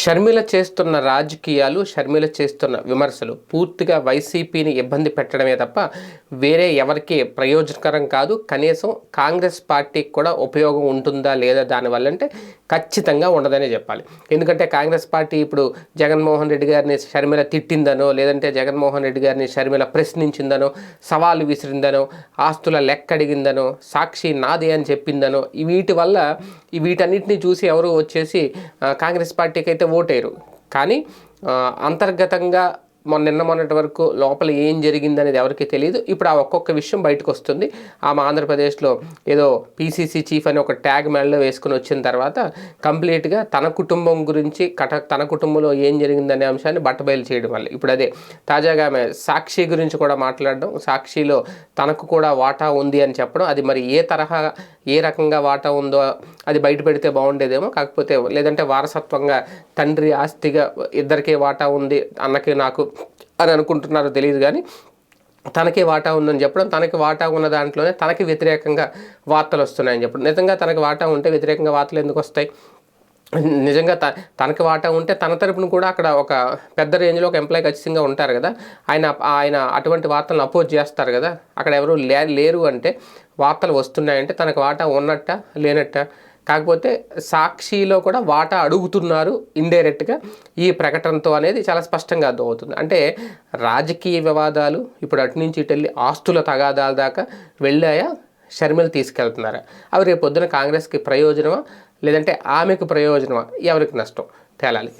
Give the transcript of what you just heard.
షర్మిల చేస్తున్న రాజకీయాలు షర్మిల చేస్తున్న విమర్శలు పూర్తిగా వైసీపీని ఇబ్బంది పెట్టడమే తప్ప వేరే ఎవరికి ప్రయోజనకరం కాదు. కనీసం కాంగ్రెస్ పార్టీకి కూడా ఉపయోగం ఉంటుందా లేదా దానివల్ల అంటే ఖచ్చితంగా ఉండదనే చెప్పాలి. ఎందుకంటే కాంగ్రెస్ పార్టీ ఇప్పుడు జగన్మోహన్ రెడ్డి గారిని షర్మిల తిట్టిందనో లేదంటే జగన్మోహన్ రెడ్డి గారిని షర్మిల ప్రశ్నించిందనో సవాలు విసిరిందనో ఆస్తుల లెక్క అడిగిందనో సాక్షి నాదే అని చెప్పిందనో వీటి వల్ల ఈ వీటన్నిటిని చూసి ఎవరు వచ్చేసి కాంగ్రెస్ పార్టీకి అయితే ఓటేరు కానీ అంతర్గతంగా మొన్న నిన్న మొన్నటి వరకు లోపల ఏం జరిగింది అనేది ఎవరికీ తెలియదు ఇప్పుడు ఆ ఒక్కొక్క విషయం బయటకు వస్తుంది ఆమె ఆంధ్రప్రదేశ్లో ఏదో పీసీసీ చీఫ్ అని ఒక ట్యాగ్ మెడలో వేసుకుని వచ్చిన తర్వాత కంప్లీట్గా తన కుటుంబం గురించి కట తన కుటుంబంలో ఏం జరిగిందనే అంశాన్ని బట్టబయలు చేయడం వల్ల. ఇప్పుడు అదే తాజాగా ఆమె సాక్షి గురించి కూడా మాట్లాడడం సాక్షిలో తనకు కూడా వాటా ఉంది అని చెప్పడం అది మరి ఏ తరహా ఏ రకంగా వాటా ఉందో అది బయట పెడితే బాగుండేదేమో కాకపోతే లేదంటే వారసత్వంగా తండ్రి ఆస్తిగా ఇద్దరికే వాటా ఉంది అన్నకి నాకు అని అనుకుంటున్నారో తెలియదు కానీ తనకే వాటా ఉందని చెప్పడం తనకి వాటా ఉన్న దాంట్లోనే తనకి వ్యతిరేకంగా వార్తలు వస్తున్నాయని చెప్పడం. నిజంగా తనకి వాటా ఉంటే వ్యతిరేకంగా వార్తలు ఎందుకు వస్తాయి? నిజంగా త తనకి వాటా ఉంటే తన తరపున కూడా అక్కడ ఒక పెద్ద రేంజ్లో ఒక ఎంప్లాయ్ ఖచ్చితంగా ఉంటారు కదా. ఆయన ఆయన అటువంటి వార్తలను అపోజ్ చేస్తారు కదా. అక్కడ ఎవరు లే లేరు అంటే వార్తలు వస్తున్నాయంటే తనకు వాటా ఉన్నట్ట లేనట్ట కాకపోతే సాక్షిలో కూడా వాటా అడుగుతున్నారు ఇండైరెక్ట్గా ఈ ప్రకటనతో అనేది చాలా స్పష్టంగా అర్థమవుతుంది. అంటే రాజకీయ వివాదాలు ఇప్పుడు అటు నుంచి ఇటు వెళ్ళి ఆస్తుల తగాదాల దాకా వెళ్ళాయా? షర్మిల తీసుకెళ్తున్నారా? అవి రేపు పొద్దున కాంగ్రెస్కి ప్రయోజనమా? లేదంటే ఆమెకు ప్రయోజనమా? ఎవరికి నష్టం? తేలాలి.